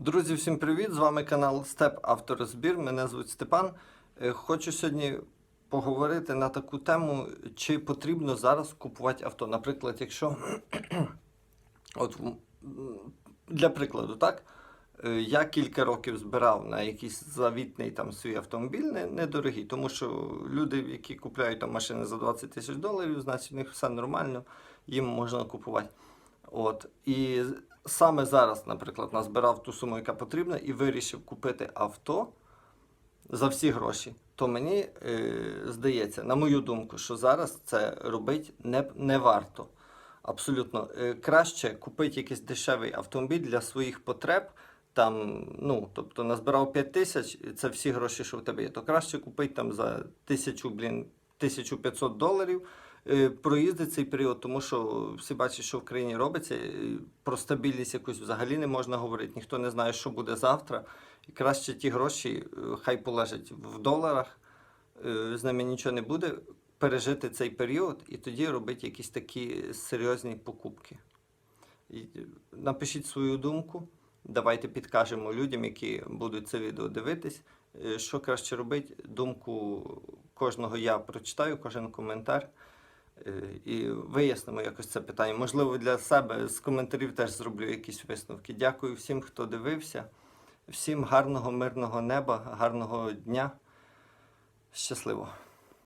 Друзі, всім привіт! З вами канал Степ Авторозбір. Мене звуть Степан. Е, Хочу сьогодні поговорити на таку тему, чи потрібно зараз купувати авто. Наприклад, якщо от для прикладу, так? Е, Я кілька років збирав на якийсь завітний там свій автомобіль, не- недорогий, тому що люди, які купляють там машини за 20 тисяч доларів, значить у них все нормально, їм можна купувати. От. І саме зараз, наприклад, назбирав ту суму, яка потрібна, і вирішив купити авто за всі гроші, то мені е, здається, на мою думку, що зараз це робити не, не варто. Абсолютно. Е, краще купити якийсь дешевий автомобіль для своїх потреб. Там, ну, тобто назбирав 5 тисяч, це всі гроші, що в тебе є. То краще купити там за тисячу, блін, 1500 доларів, е, проїздити цей період, тому що всі бачать, що в країні робиться. Про стабільність якусь взагалі не можна говорити. Ніхто не знає, що буде завтра. І краще ті гроші е, хай полежать в доларах, е, з ними нічого не буде. Пережити цей період і тоді робити якісь такі серйозні покупки. Напишіть свою думку. Давайте підкажемо людям, які будуть це відео дивитись, що краще робити. Думку кожного я прочитаю, кожен коментар. Е, І вияснимо якось це питання. Можливо, для себе з коментарів теж зроблю якісь висновки. Дякую всім, хто дивився. Всім гарного, мирного неба, гарного дня. Щасливо!